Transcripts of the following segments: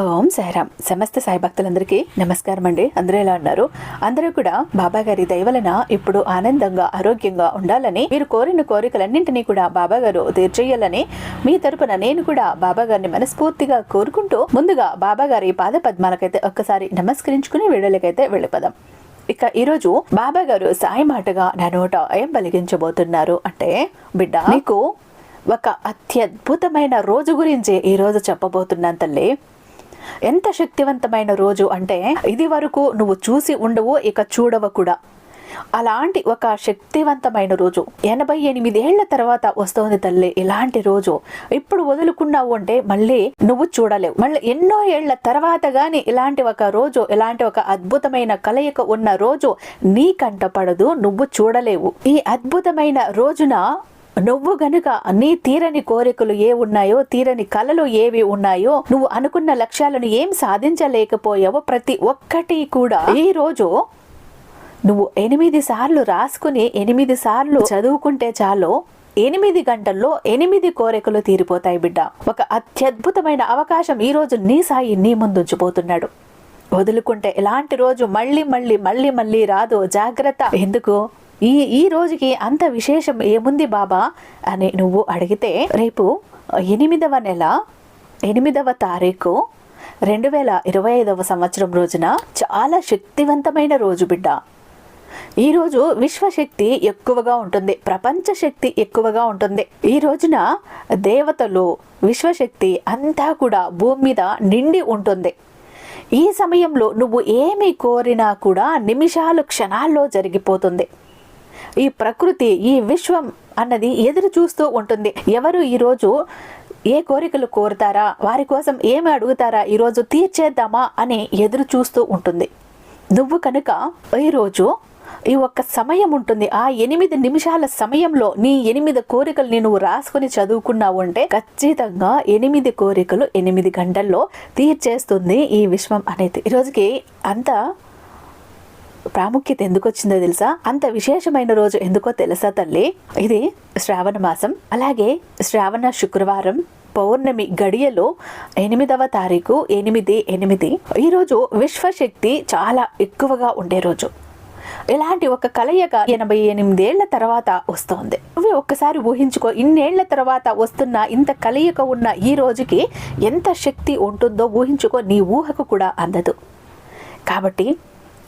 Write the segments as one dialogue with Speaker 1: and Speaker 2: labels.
Speaker 1: ఓం సాయిరామ్. సమస్త సాయి భక్తులందరికీ నమస్కారం అండి అందరూ ఎలా ఉన్నారు? అందరూ కూడా బాబా గారి దయవలన ఇప్పుడు ఆనందంగా ఆరోగ్యంగా ఉండాలని మీరు కోరిన కోరికలన్నింటినీ కూడా బాబా గారు తీర్చేయాలని మీ తరపున నేను కూడా బాబా గారిని మనస్ఫూర్తిగా కోరుకుంటూ ముందుగా బాబా గారి పాద పద్మాలకైతే ఒక్కసారి నమస్కరించుకుని వీడియోలకైతే వెళ్ళిపోదాం. ఇక ఈరోజు బాబా గారు సాయి మాటగా నా నోట ఏం పలికించబోతున్నారు అంటే బిడ్డ నీకు ఒక అత్యద్భుతమైన రోజు గురించి ఈరోజు చెప్పబోతున్నాను తల్లి. ఎంత శక్తివంతమైన రోజు అంటే ఇది వరకు నువ్వు చూసి ఉండవు ఇక చూడవ కూడా. అలాంటి ఒక శక్తివంతమైన రోజు. ఎనభై ఎనిమిదేళ్ళ తర్వాత వస్తోంది తల్లి ఇలాంటి రోజు. ఇప్పుడు వదులుకున్నావు అంటే మళ్ళీ నువ్వు చూడలేవు. మళ్ళీ ఎన్నో ఏళ్ళ తర్వాత గాని ఇలాంటి ఒక రోజు ఇలాంటి ఒక అద్భుతమైన కలయిక ఉన్న రోజు నీ కంటపడదు నువ్వు చూడలేవు. ఈ అద్భుతమైన రోజున నువ్వు గనుక నీ తీరని కోరికలు ఏ ఉన్నాయో తీరని కలలు ఏవి ఉన్నాయో నువ్వు అనుకున్న లక్ష్యాలను ఏం సాధించలేకపోయావో ప్రతి ఒక్కటి కూడా ఈ రోజు నువ్వు ఎనిమిది సార్లు రాసుకుని ఎనిమిది సార్లు చదువుకుంటే చాలు. ఎనిమిది గంటల్లో ఎనిమిది కోరికలు తీరిపోతాయి బిడ్డ. ఒక అత్యద్భుతమైన అవకాశం ఈ రోజు నీ సాయి నీ ముందుంచిపోతున్నాడు వదులుకుంటే ఇలాంటి రోజు? మళ్ళీ మళ్ళీ మళ్ళీ మళ్ళీ రాదు. జాగ్రత్త. ఎందుకు? ఈ ఈ రోజుకి అంత విశేషం ఏముంది బాబా అని నువ్వు అడిగితే రేపు ఎనిమిదవ నెల ఎనిమిదవ తారీఖు రెండు వేల ఇరవై ఐదవ సంవత్సరం రోజున చాలా శక్తివంతమైన రోజు బిడ్డ. ఈరోజు విశ్వశక్తి ఎక్కువగా ఉంటుంది ప్రపంచ శక్తి ఎక్కువగా ఉంటుంది. ఈ రోజున దేవతలు విశ్వశక్తి అంతా కూడా భూమి మీద నిండి ఉంటుంది. ఈ సమయంలో నువ్వు ఏమి కోరినా కూడా నిమిషాలు క్షణాల్లో జరిగిపోతుంది. ఈ ప్రకృతి ఈ విశ్వం అన్నది ఎదురు చూస్తూ ఉంటుంది. ఎవరు ఈరోజు ఏ కోరికలు కోరుతారా? వారి కోసం ఏమి అడుగుతారా? ఈరోజు తీర్చేద్దామా? అని ఎదురు చూస్తూ ఉంటుంది. నువ్వు కనుక ఈరోజు ఈ ఒక్క సమయం ఉంటుంది. ఆ ఎనిమిది నిమిషాల సమయంలో నీ ఎనిమిది కోరికలు నువ్వు రాసుకుని చదువుకున్నావు అంటే ఖచ్చితంగా ఎనిమిది కోరికలు ఎనిమిది గంటల్లో తీర్చేస్తుంది ఈ విశ్వం అనేది. ఈరోజుకి అంత ప్రాముఖ్యత ఎందుకు వచ్చిందో తెలుసా? అంత విశేషమైన రోజు ఎందుకో తెలుసా తల్లి? ఇది శ్రావణ మాసం. అలాగే శ్రావణ శుక్రవారం పౌర్ణమి గడియలో ఎనిమిదవ తారీఖు ఎనిమిది ఎనిమిది. ఈరోజు విశ్వశక్తి చాలా ఎక్కువగా ఉండే రోజు. ఇలాంటి ఒక కలయిక ఎనభై ఎనిమిదేళ్ళ తర్వాత వస్తోంది. నువ్వు ఒక్కసారి ఊహించుకో ఇన్నేళ్ళ తర్వాత వస్తున్న ఇంత కలయిక ఉన్న ఈ రోజుకి ఎంత శక్తి ఉంటుందో ఊహించుకో నీ ఊహకు కూడా అందదు. కాబట్టి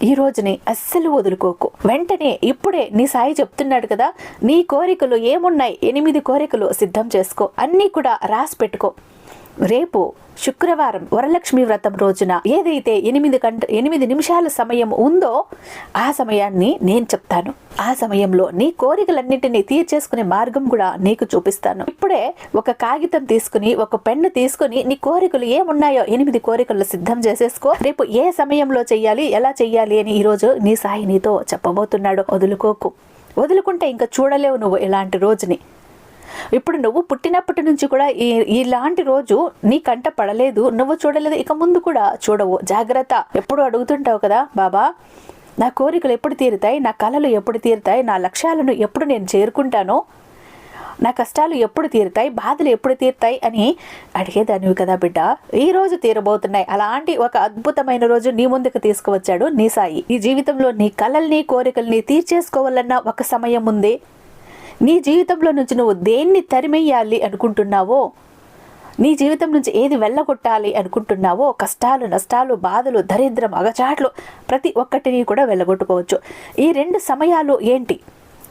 Speaker 1: ఈ రోజుని అస్సలు వదులుకోకు. వెంటనే ఇప్పుడే నీ సాయి చెప్తున్నాడు కదా నీ కోరికలు ఏమున్నాయి? ఎనిమిది కోరికలు సిద్ధం చేసుకో. అన్నీ కూడా రాసి పెట్టుకో. రేపు శుక్రవారం వరలక్ష్మి వ్రతం రోజున ఏదైతే ఎనిమిది గంట ఎనిమిది నిమిషాల సమయం ఉందో ఆ సమయాన్ని నేను చెప్తాను. ఆ సమయంలో నీ కోరికలన్నింటినీ తీర్చేసుకునే మార్గం కూడా నీకు చూపిస్తాను. ఇప్పుడే ఒక కాగితం తీసుకుని ఒక పెన్ను తీసుకుని నీ కోరికలు ఏమున్నాయో ఎనిమిది కోరికలు సిద్ధం చేసేసుకో. రేపు ఏ సమయంలో చెయ్యాలి ఎలా చెయ్యాలి అని ఈరోజు నీ సాయి నీతో చెప్పబోతున్నాడు. వదులుకోకు. వదులుకుంటే ఇంకా చూడలేవు నువ్వు ఇలాంటి రోజుని. ఇప్పుడు నువ్వు పుట్టినప్పటి నుంచి కూడా ఈ ఇలాంటి రోజు నీ కంట పడలేదు నువ్వు చూడలేదు ఇక ముందు కూడా చూడవు. జాగ్రత్త. ఎప్పుడు అడుగుతుంటావు కదా బాబా నా కోరికలు ఎప్పుడు తీరుతాయి? నా కళలు ఎప్పుడు తీరుతాయి? నా లక్ష్యాలను ఎప్పుడు నేను చేరుకుంటానో? నా కష్టాలు ఎప్పుడు తీరుతాయి? బాధలు ఎప్పుడు తీరుతాయి? అని అడిగేదానివి కదా బిడ్డ. ఈ రోజు తీరబోతున్నాయి. అలాంటి ఒక అద్భుతమైన రోజు నీ ముందుకు తీసుకువచ్చాడు నీ సాయి ఈ జీవితంలో నీ కళల్ని కోరికల్ని తీర్చేసుకోవాలన్న ఒక సమయం ఉంది. నీ జీవితంలో నుంచి నువ్వు దేన్ని తరిమేయాలి అనుకుంటున్నావో నీ జీవితం నుంచి ఏది వెళ్ళగొట్టాలి అనుకుంటున్నావో కష్టాలు నష్టాలు బాధలు దరిద్రం అగచాట్లు ప్రతి ఒక్కటిని కూడా వెళ్ళగొట్టుకోవచ్చు. ఈ రెండు సమయాలు ఏంటి?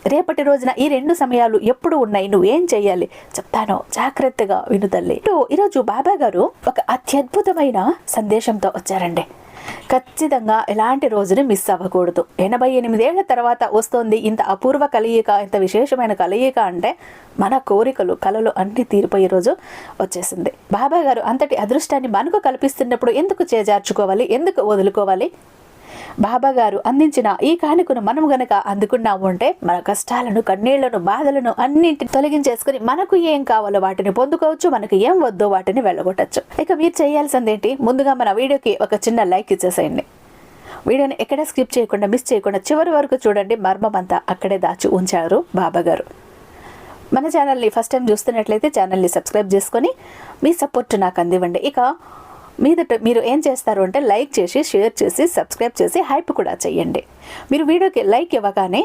Speaker 1: రేపటి రోజున ఈ రెండు సమయాలు ఎప్పుడు ఉన్నాయి? నువ్వు ఏం చేయాలి? చెప్తాను. జాగ్రత్తగా వినుతల్లి ఈరోజు బాబా గారు ఒక అత్యద్భుతమైన సందేశంతో వచ్చారండి. ఖచ్చితంగా ఎలాంటి రోజుని మిస్ అవ్వకూడదు. ఎనభై ఎనిమిదేళ్ళ తర్వాత వస్తోంది ఇంత అపూర్వ కలయిక ఇంత విశేషమైన కలయిక అంటే మన కోరికలు కలలు అన్ని తీరిపోయే రోజు వచ్చేసింది. బాబా గారు అంతటి అదృష్టాన్ని మనకు కల్పిస్తున్నప్పుడు ఎందుకు చేజార్చుకోవాలి? ఎందుకు వదులుకోవాలి? బాబా గారు అందించిన ఈ కానుకను మనం గనక అందుకున్నాము అంటే మన కష్టాలను కన్నీళ్ళను బాధలను అన్నింటిని తొలగించేసుకుని మనకు ఏం కావాలో వాటిని పొందుకోవచ్చు మనకు ఏం వద్దో వాటిని వెళ్ళగొట్టచ్చు. ఇక మీరు చేయాల్సింది ఏంటి? ముందుగా మన వీడియోకి ఒక చిన్న లైక్ ఇచ్చేసేయండి. వీడియోని ఎక్కడ స్కిప్ చేయకుండా మిస్ చేయకుండా చివరి వరకు చూడండి. మర్మం అంతా అక్కడే దాచి ఉంచారు బాబా గారు. మన ఛానల్ని ఫస్ట్ టైం చూస్తున్నట్లయితే ఛానల్ని సబ్స్క్రైబ్ చేసుకొని మీ సపోర్ట్ నాకు అందివ్వండి. ఇక మీదట మీరు ఏం చేస్తారు అంటే లైక్ చేసి షేర్ చేసి సబ్స్క్రైబ్ చేసి హైప్ కూడా చేయండి. మీరు వీడియోకి లైక్ ఇవ్వగానే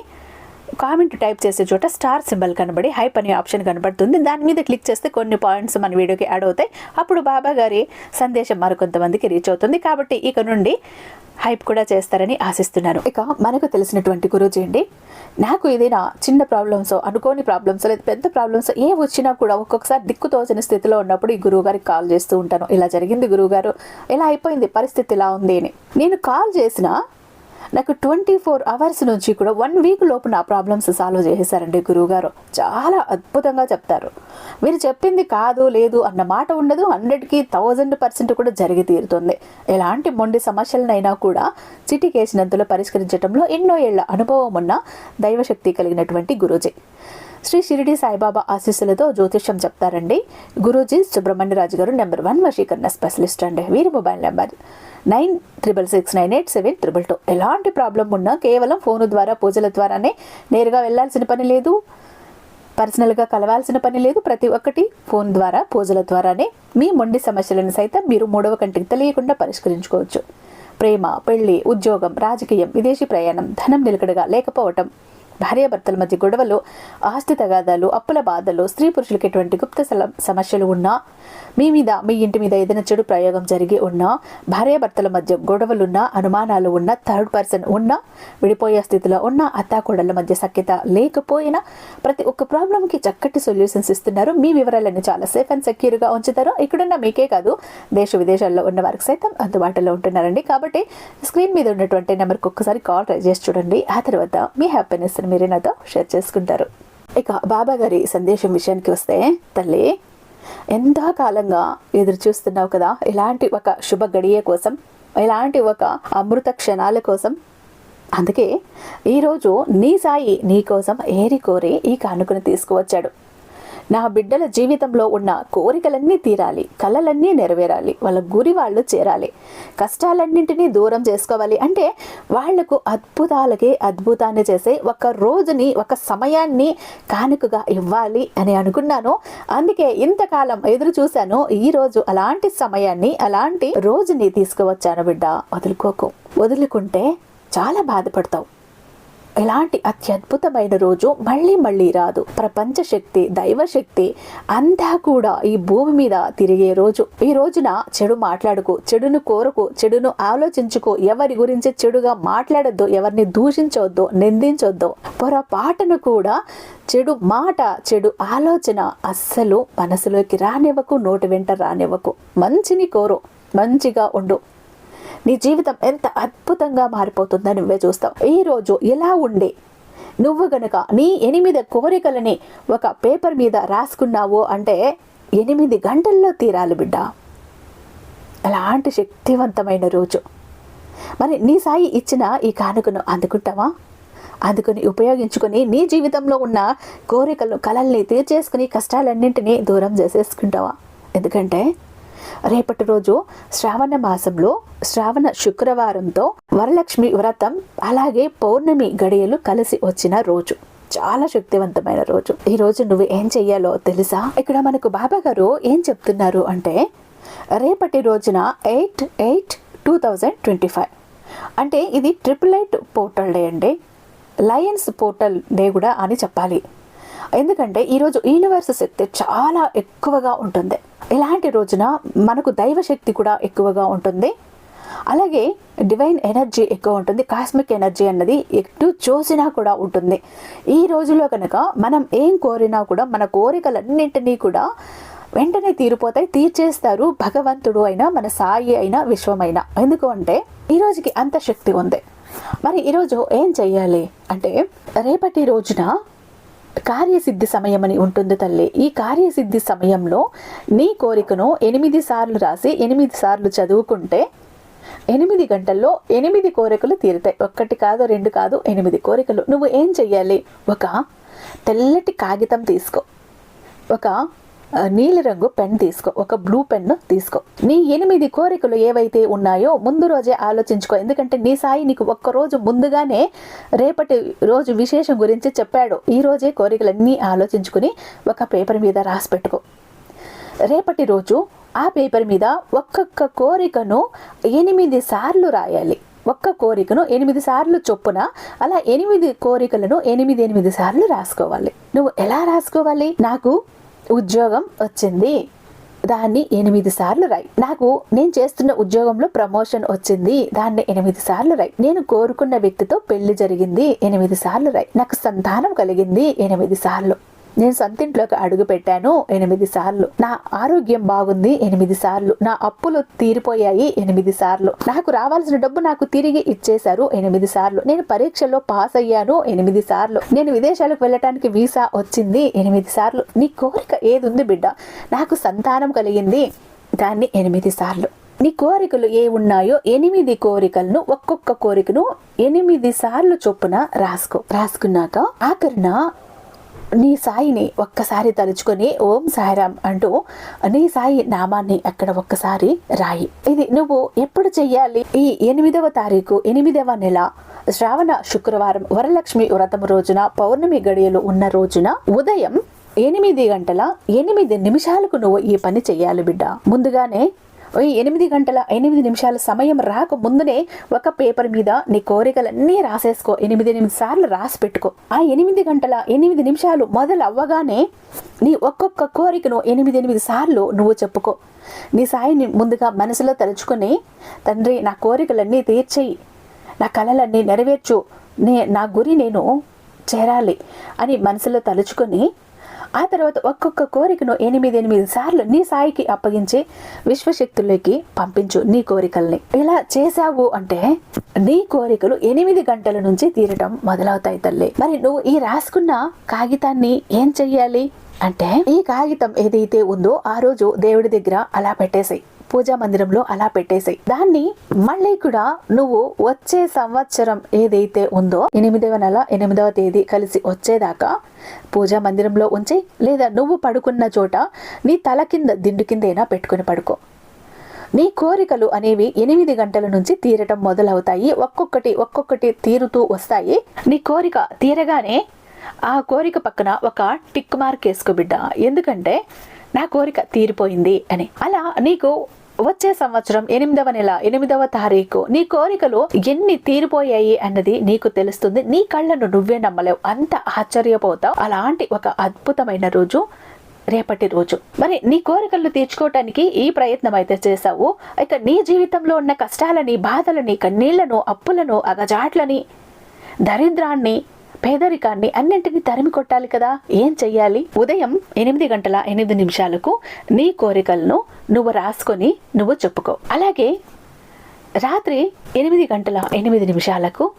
Speaker 1: కామెంట్ టైప్ చేసే చోట స్టార్ సింబల్ కనబడి హైప్ అనే ఆప్షన్ కనబడుతుంది. దాని మీద క్లిక్ చేస్తే కొన్ని పాయింట్స్ మన వీడియోకి యాడ్ అవుతాయి. అప్పుడు బాబా గారి సందేశం మరికొంతమందికి రీచ్ అవుతుంది. కాబట్టి ఇక నుండి హైప్ కూడా చేస్తారని ఆశిస్తున్నాను. ఇక మనకు తెలిసినటువంటి గురూజీ అండి నాకు ఏదైనా చిన్న ప్రాబ్లమ్స్ అనుకోని ప్రాబ్లమ్స్ లేదా పెద్ద ప్రాబ్లమ్స్ ఏ వచ్చినా కూడా ఒక్కొక్కసారి దిక్కు తోచని స్థితిలో ఉన్నప్పుడు ఈ గురువు గారికి కాల్ చేస్తూ ఉంటాను. ఇలా జరిగింది గురువు గారు ఇలా అయిపోయింది పరిస్థితి ఇలా ఉంది అని. నేను కాల్ చేసిన నాకు ట్వంటీ ఫోర్ అవర్స్ నుంచి కూడా వన్ వీక్ లోపు నా ప్రాబ్లమ్స్ సాల్వ్ చేసేసారండి గురువుగారు. చాలా అద్భుతంగా చెప్తారు. మీరు చెప్పింది కాదు లేదు అన్న మాట ఉండదు హండ్రెడ్కి థౌజండ్ పర్సెంట్ కూడా జరిగి తీరుతుంది. ఎలాంటి మొండి సమస్యలనైనా కూడా చిటికేసినంతలో పరిష్కరించడంలో ఎన్నో ఏళ్ళ అనుభవం ఉన్న దైవశక్తి కలిగినటువంటి గురూజీ. శ్రీ షిరిడి సాయిబాబా ఆశీస్సులతో జ్యోతిష్యం చెప్తారండి. గురూజీ సుబ్రహ్మణ్యరాజు గారు నెంబర్ వన్ వశీకరణ స్పెషలిస్ట్ అండి. వీరి mobile number nine triple six nine eight seven triple two. ఎలాంటి ప్రాబ్లం ఉన్నా కేవలం ఫోను ద్వారా పూజల ద్వారానే నేరుగా వెళ్ళాల్సిన పని లేదు. పర్సనల్గా కలవాల్సిన పని లేదు. ప్రతి ఒక్కటి ఫోన్ ద్వారా పూజల ద్వారానే మీ మొండి సమస్యలను సైతం మీరు మూడవ కంటికి తెలియకుండా పరిష్కరించుకోవచ్చు. ప్రేమ పెళ్ళి ఉద్యోగం రాజకీయం విదేశీ ప్రయాణం ధనం నిలకడగా లేకపోవటం భార్యాభర్తల మధ్య గొడవలు ఆస్తి తగాదాలు అప్పుల బాధలు స్త్రీ పురుషులకి ఎటువంటి గుప్త సమస్యలు ఉన్నా మీ మీద మీ ఇంటి మీద ఏదైనా చెడు ప్రయోగం జరిగి ఉన్నా భార్యాభర్తల మధ్య గొడవలున్నా అనుమానాలు ఉన్నా థర్డ్ పర్సన్ ఉన్నా విడిపోయే స్థితిలో ఉన్న అత్తాకోడళ్ళ మధ్య సఖ్యత లేకపోయినా ప్రతి ఒక్క ప్రాబ్లంకి చక్కటి సొల్యూషన్స్ ఇస్తున్నారు. మీ వివరాలను చాలా సేఫ్ అండ్ సెక్యూర్గా ఉంచుతారు. ఇక్కడున్న మీకే కాదు దేశ విదేశాల్లో ఉన్న వారికి సైతం అందుబాటులో ఉంటున్నారండి. కాబట్టి స్క్రీన్ మీద ఉన్నటువంటి నెంబర్కి ఒక్కసారి కాల్ ట్రై చేసి చూడండి. ఆ తర్వాత మీ హ్యాపీనెస్ మీరే నాతో షేర్ చేసుకుంటారు. ఇక బాబా గారి సందేశం విషయానికి వస్తే తల్లి ఎంతో కాలంగా ఎదురు చూస్తున్నావు కదా ఇలాంటి ఒక శుభ గడియ కోసం ఇలాంటి ఒక అమృత క్షణాల కోసం. అందుకే ఈరోజు నీ సాయి నీ కోసం ఏరి కోరి ఈ కానుకను తీసుకువచ్చాడు. నా బిడ్డల జీవితంలో ఉన్న కోరికలన్నీ తీరాలి కలలన్నీ నెరవేరాలి వాళ్ళ గురి వాళ్ళు చేరాలి. కష్టాలన్నింటినీ దూరం చేసుకోవాలి అంటే వాళ్ళకు అద్భుతాలకి అద్భుతాన్ని చేసే ఒక రోజుని ఒక సమయాన్ని కానుకగా ఇవ్వాలి అని అనుకున్నాను. అందుకే ఇంతకాలం ఎదురు చూశాను ఈ రోజు అలాంటి సమయాన్ని అలాంటి రోజుని తీసుకువచ్చాను బిడ్డ. వదులుకోకు. వదులుకుంటే చాలా బాధపడతావు. ఇలాంటి అత్యద్భుతమైన రోజు మళ్ళీ మళ్ళీ రాదు. ప్రపంచ శక్తి దైవశక్తి అంతా కూడా ఈ భూమి మీద తిరిగే రోజు. ఈ రోజున చెడు మాట్లాడుకు చెడును కోరకు చెడును ఆలోచించుకో ఎవరి గురించి చెడుగా మాట్లాడొద్దు ఎవరిని దూషించొద్దు నిందించొద్దు. పొరపాటును కూడా చెడు మాట చెడు ఆలోచన అస్సలు మనసులోకి రానివ్వకు నోటి వెంట రానివ్వకు. మంచిని కోరు మంచిగా ఉండు. నీ జీవితం ఎంత అద్భుతంగా మారిపోతుందో నువ్వే చూస్తావు. ఈ రోజు ఎలా ఉండే? నువ్వు గనక నీ ఎనిమిది కోరికలని ఒక పేపర్ మీద రాసుకున్నావు అంటే ఎనిమిది గంటల్లో తీరాలి బిడ్డ. అలాంటి శక్తివంతమైన రోజు. మరి నీ సాయి ఇచ్చిన ఈ కానుకను అందుకుంటావా? అందుకుని ఉపయోగించుకొని నీ జీవితంలో ఉన్న కోరికలు కలల్ని తీర్చేసుకుని కష్టాలన్నింటినీ దూరం చేసేసుకుంటావా? ఎందుకంటే రేపటి రోజు శ్రావణ మాసంలో శ్రావణ శుక్రవారంతో వరలక్ష్మి వ్రతం అలాగే పౌర్ణమి గడియలు కలిసి వచ్చిన రోజు. చాలా శక్తివంతమైన రోజు. ఈ రోజు నువ్వు ఏం చెయ్యాలో తెలుసా? ఇక్కడ మనకు బాబా గారు ఏం చెప్తున్నారు అంటే రేపటి రోజున eight eight two thousand twenty five. అంటే ఇది ట్రిపుల్ ఎయిట్ పోర్టల్ డే అండి. లయన్స్ పోర్టల్ డే కూడా అని చెప్పాలి. ఎందుకంటే ఈరోజు యూనివర్స్ శక్తి చాలా ఎక్కువగా ఉంటుంది. ఇలాంటి రోజున మనకు దైవశక్తి కూడా ఎక్కువగా ఉంటుంది. అలాగే డివైన్ ఎనర్జీ ఎక్కువ ఉంటుంది. కాస్మిక్ ఎనర్జీ అన్నది ఎటు చూసినా కూడా ఉంటుంది. ఈ రోజులో కనుక మనం ఏం కోరినా కూడా మన కోరికలన్నింటినీ కూడా వెంటనే తీరిపోతాయి. తీర్చేస్తారు భగవంతుడు అయినా మన సాయి అయినా విశ్వమైనా. ఎందుకు అంటే ఈ రోజుకి అంత శక్తి ఉంది. మరి ఈరోజు ఏం చెయ్యాలి? అంటే రేపటి రోజున కార్యసిద్ధి సమయమని ఉంటుంది తల్లి. ఈ కార్యసిద్ధి సమయంలో నీ కోరికను ఎనిమిది సార్లు రాసి ఎనిమిది సార్లు చదువుకుంటే ఎనిమిది గంటల్లో ఎనిమిది కోరికలు తీరుతాయి. ఒక్కటి కాదు రెండు కాదు ఎనిమిది కోరికలు. నువ్వు ఏం చెయ్యాలి? ఒక తెల్లటి కాగితం తీసుకో. ఒక నీలిరంగు పెన్ తీసుకో ఒక బ్లూ పెన్ తీసుకో. నీ ఎనిమిది కోరికలు ఏవైతే ఉన్నాయో ముందు రోజే ఆలోచించుకో ఎందుకంటే నీ సాయి నీకు ఒక్క రోజు ముందుగానే రేపటి రోజు విశేషం గురించి చెప్పాడు. ఈ రోజే కోరికలన్నీ ఆలోచించుకుని ఒక పేపర్ మీద రాసి పెట్టుకో. రేపటి రోజు ఆ పేపర్ మీద ఒక్కొక్క కోరికను ఎనిమిది సార్లు రాయాలి. ఒక్క కోరికను ఎనిమిది సార్లు చొప్పున అలా ఎనిమిది కోరికలను ఎనిమిది ఎనిమిది సార్లు రాసుకోవాలి. నువ్వు ఎలా రాసుకోవాలి? నాకు ఉద్యోగం వచ్చింది. దాన్ని ఎనిమిది సార్లు రాయి. నాకు నేను చేస్తున్న ఉద్యోగంలో ప్రమోషన్ వచ్చింది. దాన్ని ఎనిమిది సార్లు రాయి. నేను కోరుకున్న వ్యక్తితో పెళ్ళి జరిగింది. ఎనిమిది సార్లు రాయి. నాకు సంతానం కలిగింది. ఎనిమిది సార్లు. నేను సొంతింట్లోకి అడుగు పెట్టాను ఎనిమిది సార్లు. నా ఆరోగ్యం బాగుంది ఎనిమిది సార్లు. నా అప్పులు తీరిపోయాయి ఎనిమిది సార్లు. నాకు రావాల్సిన డబ్బు నాకు తిరిగి ఇచ్చేశారు ఎనిమిది సార్లు. నేను పరీక్షలో పాస్ అయ్యాను ఎనిమిది సార్లు. నేను విదేశాలకు వెళ్ళటానికి వీసా వచ్చింది ఎనిమిది సార్లు. నీ కోరిక ఏది ఉంది బిడ్డ? నాకు సంతానం కలిగింది దాన్ని ఎనిమిది సార్లు. నీ కోరికలు ఏ ఉన్నాయో ఎనిమిది కోరికలను ఒక్కొక్క కోరికను ఎనిమిది సార్లు చొప్పున రాసుకో. రాసుకున్నాక ఆఖరిన నీ సాయిని ఒక్కసారి తలుచుకొని ఓం సాయిరామ్ అంటూ నీ సాయి నామాన్ని అక్కడ ఒక్కసారి రాయి. ఇది నువ్వు ఎప్పుడు చెయ్యాలి? ఈ ఎనిమిదవ తారీఖు ఎనిమిదవ నెల శ్రావణ శుక్రవారం వరలక్ష్మి వ్రతం రోజున పౌర్ణమి గడియలు ఉన్న రోజున ఉదయం ఎనిమిది గంటల ఎనిమిది నిమిషాలకు నువ్వు ఈ పని చెయ్యాలి బిడ్డ. ముందుగానే ఎనిమిది గంటల ఎనిమిది నిమిషాల సమయం రాక ముందునే ఒక పేపర్ మీద నీ కోరికలన్నీ రాసేసుకో. ఎనిమిది ఎనిమిది సార్లు రాసి పెట్టుకో. ఆ ఎనిమిది గంటల ఎనిమిది నిమిషాలు మొదలు అవ్వగానే నీ ఒక్కొక్క కోరికను ఎనిమిది ఎనిమిది సార్లు నువ్వు చెప్పుకో. నీ సాయిని ముందుగా మనసులో తలుచుకొని తండ్రి నా కోరికలన్నీ తీర్చేయి. నా కళలన్నీ నెరవేర్చు. నే నా గురి నేను చేరాలి అని మనసులో తలుచుకొని ఆ తర్వాత ఒక్కొక్క కోరికను ఎనిమిది ఎనిమిది సార్లు నీ సాయికి అప్పగించి విశ్వశక్తులకి పంపించు నీ కోరికల్ని. ఇలా చేశావు అంటే నీ కోరికలు ఎనిమిది గంటల నుంచి తీరటం మొదలవుతాయి తల్లి. మరి నువ్వు ఈ రాసుకున్న కాగితాన్ని ఏం చెయ్యాలి? అంటే ఈ కాగితం ఏదైతే ఉందో ఆ రోజు దేవుడి దగ్గర అలా పెట్టేసాయి. పూజా మందిరంలో అలా పెట్టేసాయి. దాన్ని మళ్ళీ కూడా నువ్వు వచ్చే సంవత్సరం ఏదైతే ఉందో ఎనిమిదవ నెల ఎనిమిదవ తేదీ కలిసి వచ్చేదాకా పూజా మందిరంలో ఉంచి లేదా నువ్వు పడుకున్న చోట నీ తల కింద దిండు కిందైనా పెట్టుకుని పడుకో. నీ కోరికలు అనేవి ఎనిమిది గంటల నుంచి తీరటం మొదలవుతాయి. ఒక్కొక్కటి ఒక్కొక్కటి తీరుతూ వస్తాయి. నీ కోరిక తీరగానే ఆ కోరిక పక్కన ఒక టిక్ మార్క్ వేసుకో బిడ్డ. ఎందుకంటే నా కోరిక తీరిపోయింది అని. అలా నీకు వచ్చే సంవత్సరం ఎనిమిదవ నెల ఎనిమిదవ తారీఖు నీ కోరికలు ఎన్ని తీరిపోయాయి అన్నది నీకు తెలుస్తుంది. నీ కళ్ళను నువ్వే నమ్మలేవు. అంత ఆశ్చర్యపోతావు. అలాంటి ఒక అద్భుతమైన రోజు రేపటి రోజు. మరి నీ కోరికలను తీర్చుకోవటానికి ఈ ప్రయత్నం అయితే చేశావు. ఇక నీ జీవితంలో ఉన్న కష్టాలని బాధలని కన్నీళ్ళను అప్పులను అగజాట్లని దరిద్రాన్ని పేదరికాన్ని అన్నింటినీ తరిమి కొట్టాలి కదా? ఏం చెయ్యాలి? ఉదయం ఎనిమిది గంటల ఎనిమిది నిమిషాలకు నీ కోరికలను నువ్వు రాసుకొని నువ్వు చెప్పుకో. అలాగే రాత్రి ఎనిమిది గంటల ఎనిమిది నిమిషాలకు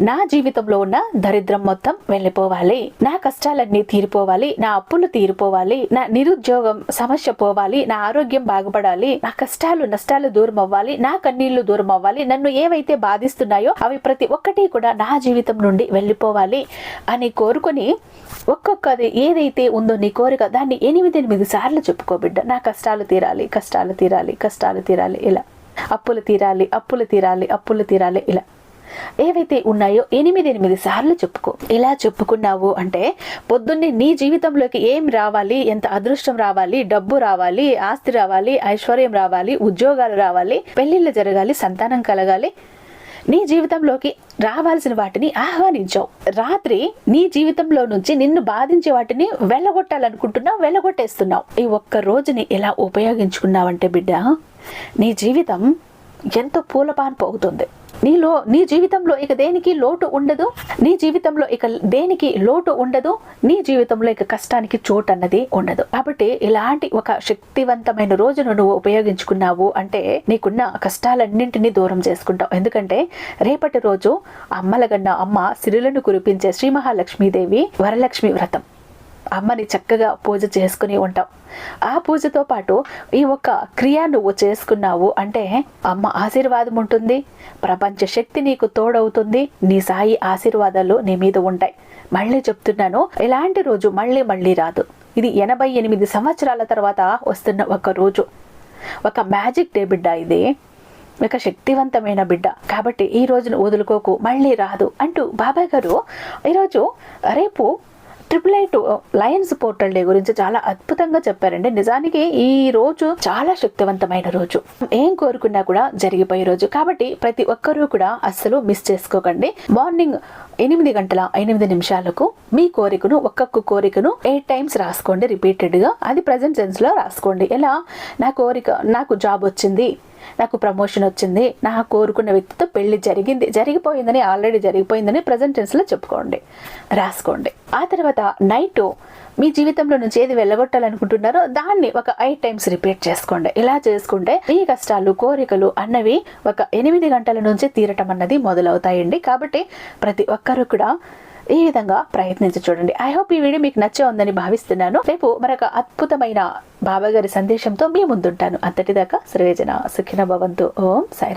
Speaker 1: నా జీవితంలో ఉన్న దరిద్రం మొత్తం వెళ్ళిపోవాలి. నా కష్టాలన్నీ తీరిపోవాలి. నా అప్పులు తీరిపోవాలి. నా నిరుద్యోగం సమస్య పోవాలి. నా ఆరోగ్యం బాగుపడాలి. నా కష్టాలు నష్టాలు దూరం అవ్వాలి నా కన్నీళ్ళు దూరం అవ్వాలి నన్ను ఏవైతే బాధిస్తున్నాయో అవి ప్రతి ఒక్కటి కూడా నా జీవితం నుండి వెళ్ళిపోవాలి అని కోరుకొని ఒక్కొక్కది ఏదైతే ఉందో నీ కోరిక దాన్ని ఎనిమిది ఎనిమిది సార్లు చెప్పుకోబిడ్డ నా కష్టాలు తీరాలి కష్టాలు తీరాలి కష్టాలు తీరాలి. ఇలా అప్పులు తీరాలి అప్పులు తీరాలి అప్పులు తీరాలి. ఇలా ఏవైతే ఉన్నాయో ఎనిమిది ఎనిమిది సార్లు చెప్పుకో. ఇలా చెప్పుకున్నావు అంటే పొద్దున్నే నీ జీవితంలోకి ఏం రావాలి ఎంత అదృష్టం రావాలి డబ్బు రావాలి ఆస్తి రావాలి ఐశ్వర్యం రావాలి ఉద్యోగాలు రావాలి పెళ్ళిళ్ళు జరగాలి సంతానం కలగాలి నీ జీవితంలోకి రావాల్సిన వాటిని ఆహ్వానించావు. రాత్రి నీ జీవితంలో నుంచి నిన్ను బాధించే వాటిని వెళ్ళగొట్టాలనుకుంటున్నావు వెళ్ళగొట్టేస్తున్నావు ఈ ఒక్క రోజుని ఎలా ఉపయోగించుకున్నావంటే బిడ్డ నీ జీవితం ఎంతో పూలపాన్ పోగుతుంది నీలో నీ జీవితంలో ఇక దేనికి లోటు ఉండదు? నీ జీవితంలో ఇక దేనికి లోటు ఉండదు? నీ జీవితంలో ఇక కష్టానికి చోటు అన్నది ఉండదు. కాబట్టి ఇలాంటి ఒక శక్తివంతమైన రోజును నువ్వు ఉపయోగించుకున్నావు అంటే నీకున్న కష్టాలన్నింటినీ దూరం చేసుకుంటావు. ఎందుకంటే రేపటి రోజు అమ్మలగన్న అమ్మ సిరులను కురిపించే శ్రీ మహాలక్ష్మీదేవి వరలక్ష్మి వ్రతం. అమ్మని చక్కగా పూజ చేసుకుని ఉంటాం ఆ పూజతో పాటు ఈ ఒక్క క్రియ నువ్వు చేసుకున్నావు అంటే అమ్మ ఆశీర్వాదం ఉంటుంది ప్రపంచ శక్తి నీకు తోడవుతుంది నీ సాయి ఆశీర్వాదాలు నీ మీద ఉంటాయి. మళ్ళీ చెప్తున్నాను ఇలాంటి రోజు మళ్ళీ మళ్ళీ రాదు. ఇది ఎనభై ఎనిమిది సంవత్సరాల తర్వాత వస్తున్న ఒక రోజు. ఒక మ్యాజిక్ డే బిడ్డ ఇది. ఒక శక్తివంతమైన బిడ్డ. కాబట్టి ఈ రోజును వదులుకోకు మళ్ళీ రాదు అంటూ బాబాయ్ గారు ఈరోజు రేపు triple eight lions portal day గురించి చాలా అద్భుతంగా చెప్పారండి. నిజానికి ఈ రోజు చాలా శక్తివంతమైన రోజు. ఏం కోరుకున్నా కూడా జరిగిపోయే రోజు. కాబట్టి ప్రతి ఒక్కరూ కూడా అస్సలు మిస్ చేసుకోకండి. మార్నింగ్ ఎనిమిది గంటల ఎనిమిది నిమిషాలకు మీ కోరికను ఒక్కొక్క కోరికను ఎయిట్ టైమ్స్ రాసుకోండి రిపీటెడ్గా అది ప్రజెంట్ సెన్స్లో రాసుకోండి. ఎలా? నా కోరిక నాకు జాబ్ వచ్చింది. నాకు ప్రమోషన్ వచ్చింది. నా కోరుకున్న వ్యక్తితో పెళ్ళి జరిగింది. జరిగిపోయిందని ఆల్రెడీ జరిగిపోయిందని ప్రజెంట్ టెన్స్లో చెప్పుకోండి. రాసుకోండి. ఆ తర్వాత నైట్ మీ జీవితంలో నుంచి ఏది వెళ్ళగొట్టాలనుకుంటున్నారో దాన్ని ఒక ఎయిట్ టైమ్స్ రిపీట్ చేసుకోండి. ఇలా చేసుకుంటే మీ కష్టాలు కోరికలు అన్నవి ఒక ఎనిమిది గంటల నుంచి తీరటం అన్నది మొదలవుతాయండి. కాబట్టి ప్రతి ఒక్కరు కూడా ఈ విధంగా ప్రయత్నించి చూడండి. ఐ హోప్ ఈ వీడియో మీకు నచ్చే ఉందని భావిస్తున్నాను. రేపు మరొక అద్భుతమైన బాబాగారి సందేశంతో మీ ముందుంటాను. అంతటిదాకా సర్వేజన సుఖిన భవంతు. ఓం సాయిరా